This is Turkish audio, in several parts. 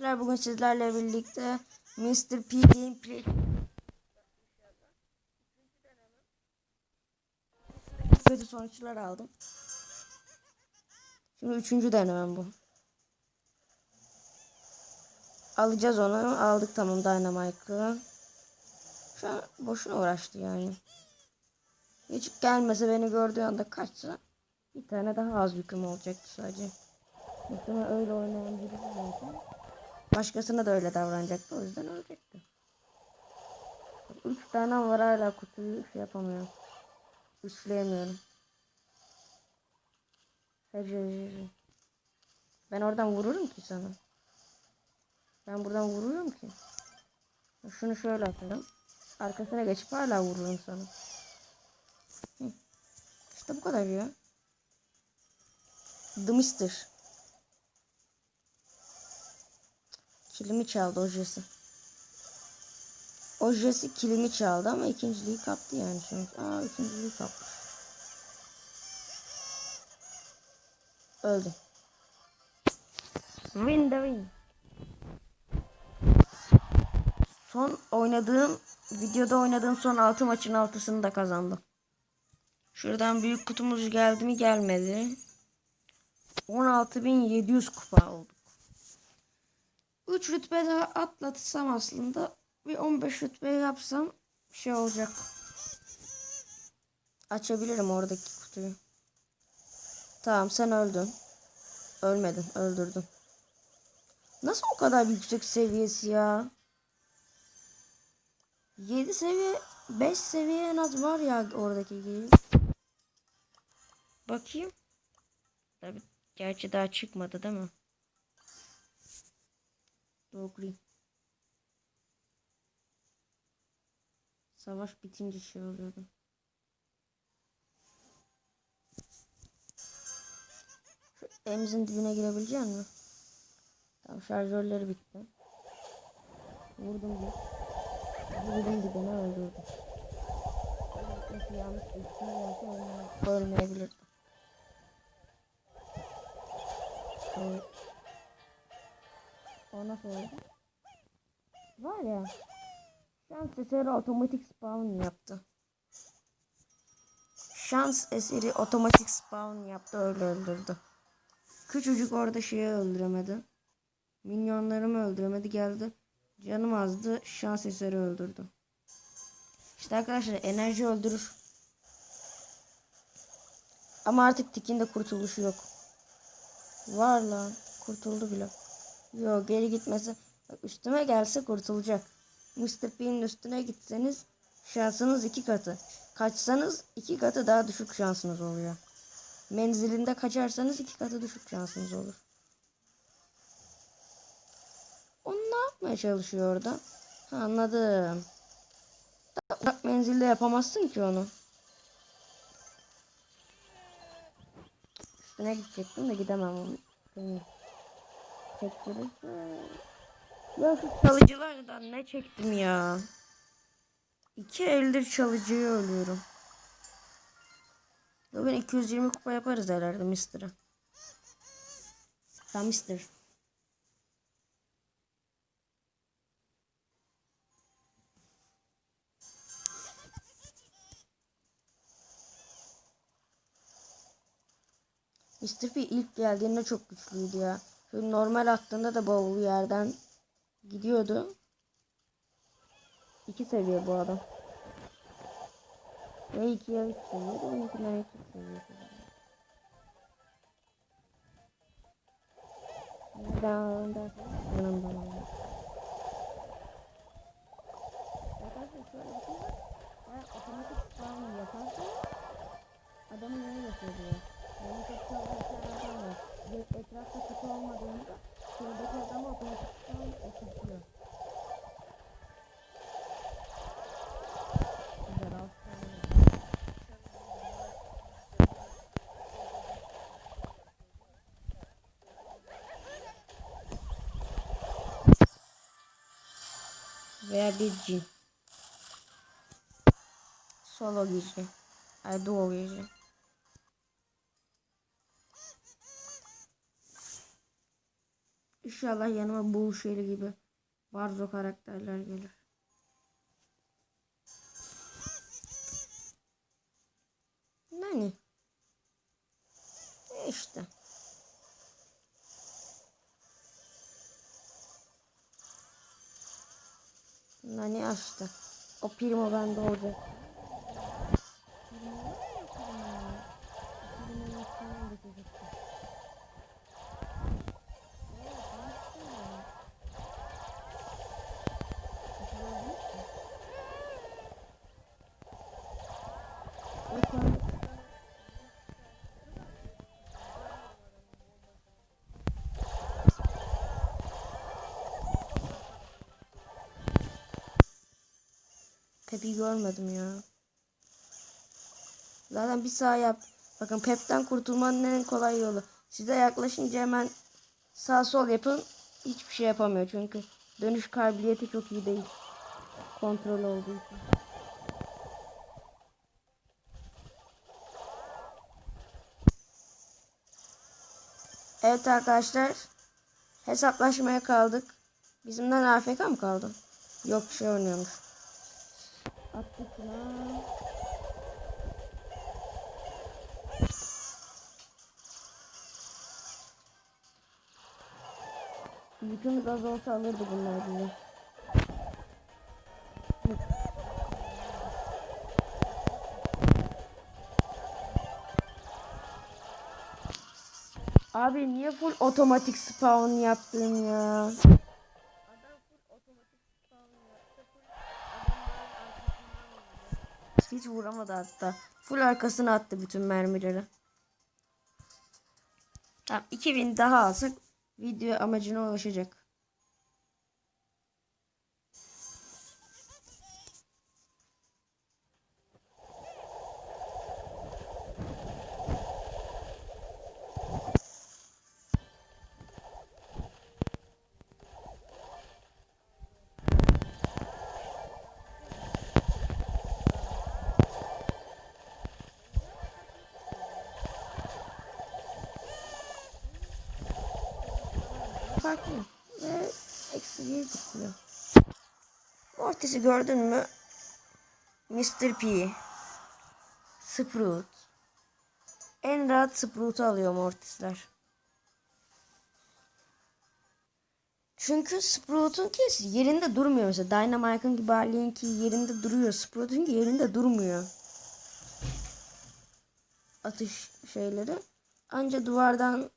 Arkadaşlar bugün sizlerle birlikte Mr. P Gameplay kötü sonuçlar aldım. Şimdi üçüncü denemem bu. Alacağız onu. Aldık tamam Dynamite'ı. Şu an boşuna uğraştı yani. Hiç gelmese beni gördüğü anda kaçsa bir tane daha az yüküm olacaktı sadece. Muhtemelen öyle oynayan zaten. Başkasına da öyle davranacaktı. O yüzden ölecekti. Üç tane var hala kutuyu şey yapamıyorum. Üçleyemiyorum. Ben oradan vururum ki sana. Ben buradan vururum ki. Şunu şöyle atarım. Arkasına geçip hala vururum sana. İşte bu kadar ya. The Mister. Kilimi çaldı ojesi. Ojesi kilimi çaldı ama ikinciliği kaptı yani şu an. Aa ikinciliği kaptı. Öldü. Win the win. Son oynadığım videoda oynadığım son 6 maçın 6'sını da kazandım. Şuradan büyük kutumuz geldi mi gelmedi. 16.700 kupa olduk. 3 rütbe daha atlatsam aslında bir 15 rütbe yapsam şey olacak. Açabilirim oradaki kutuyu. Tamam sen öldün. Ölmedin öldürdün. Nasıl o kadar yüksek seviyesi ya? 7 seviye 5 seviye en az var ya oradaki gibi. Bakayım. Tabii gerçi daha çıkmadı değil mi? Doğru. Savaş bitince şey oluyordu. Şu emzin dibine girebilecek mi? Tamam şarjörleri bitti. Vurdum bir. Vurdum dibine öldürdüm. Nasıl yanlış bir şey yapsa ölmeyebilirdi. O nasıl oldu? Var ya. Şans eseri otomatik spawn yaptı. Şans eseri otomatik spawn yaptı öyle öldürdü. Küçücük orada şeyi öldüremedi. Minyonlarımı öldüremedi geldi. Canım azdı. Şans eseri öldürdü. İşte arkadaşlar enerji öldürür. Ama artık tikinde kurtuluşu yok. Var lan. Kurtuldu bile. Yok geri gitmesi. Bak üstüme gelse kurtulacak. Mr. P'nin üstüne gitseniz şansınız iki katı. Kaçsanız iki katı daha düşük şansınız oluyor. Menzilinde kaçarsanız iki katı düşük şansınız olur. Onu ne yapmaya çalışıyor orada? Ha, anladım. Bak menzilde yapamazsın ki onu. Üstüne gidecektim de gidemem onu. Çektirirse. Ya şu çalıcılardan ne çektim ya. İki eldir çalıcıyı ölüyorum. Bugün 220 kupa yaparız herhalde Mister'a. Ha Mister. Mr. P ilk geldiğinde çok güçlüydü ya. Normal attığında da bavul yerden gidiyordu. İki seviye bu adam. Ya iki ya üç seviye de benimkinden iki seviye. Nereden dersen yanımdan alıyor. Arkadaşlar şöyle bir şey var. Eğer otomatik spawn yaparsa adamın yeri gösteriyor. Benim çok fazla işler var. Bir etrafta kutu olmadığında şuradaki adamı otomatik spawn oturtuyor. Güzel aferin. Veya bir cin. Solo gizli. Ay duo gizli. İnşallah yanıma Bull Shelly gibi Barzo karakterler gelir. Yani. E işte. Nani açtı. O primo bende olacak. Pep'i görmedim ya. Zaten bir sağ yap. Bakın Pep'ten kurtulmanın en kolay yolu. Size yaklaşınca hemen sağ sol yapın. Hiçbir şey yapamıyor çünkü dönüş kabiliyeti çok iyi değil. Kontrol olduğu için. Evet arkadaşlar. Hesaplaşmaya kaldık. Bizimden AFK mı kaldı? Yok şey oynuyormuş. Attık lan. Bütün gaz olsa alırdı bunlar bile. Abi niye full otomatik spawn yaptın ya? Hiç vuramadı hatta. Full arkasına attı bütün mermileri. Tamam 2000 daha alsak video amacına ulaşacak. Farklı. Ve eksi bir tıklıyor. Mortis'i gördün mü? Mr. P. Sprout. En rahat Sprout'u alıyor Mortis'ler. Çünkü Sprout'un ki yerinde durmuyor mesela. Dynamite'ın gibi Harley'in ki yerinde duruyor. Sprout'un ki yerinde durmuyor. Atış şeyleri. Anca duvardan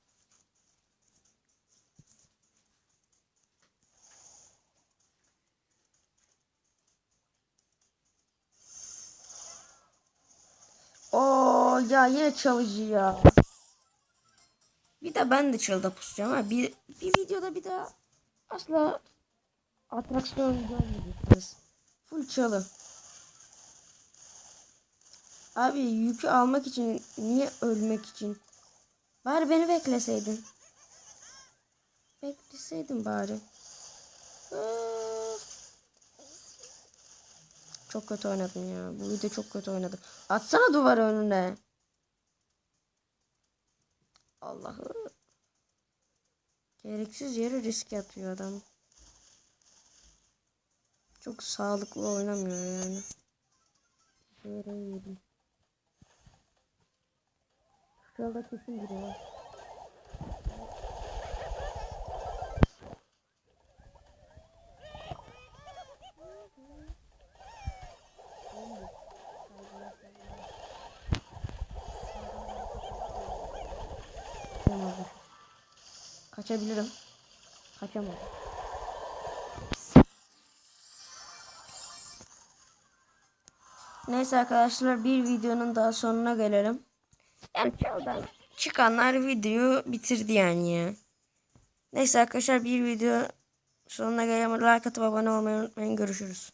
Oo ya yine çalıcı ya. Bir de ben de çalıda pusacağım ha. Bir, bir videoda bir daha asla atraksiyon görmeyeceksiniz. Full çalı. Abi yükü almak için niye ölmek için? Bari beni bekleseydin. Bekleseydin bari. Öf. Çok kötü oynadım ya. Bu video çok kötü oynadım. Atsana duvar önüne. Allah'ım. Gereksiz yere risk atıyor adam. Çok sağlıklı oynamıyor yani. Yere yedim. Şurada kesin biri var. Kaçabilirim. Kaçamadım. Neyse arkadaşlar bir videonun daha sonuna gelelim. Yani çölden çıkanlar videoyu bitirdi yani ya. Neyse arkadaşlar bir video sonuna gelelim. Like atıp abone olmayı unutmayın. Görüşürüz.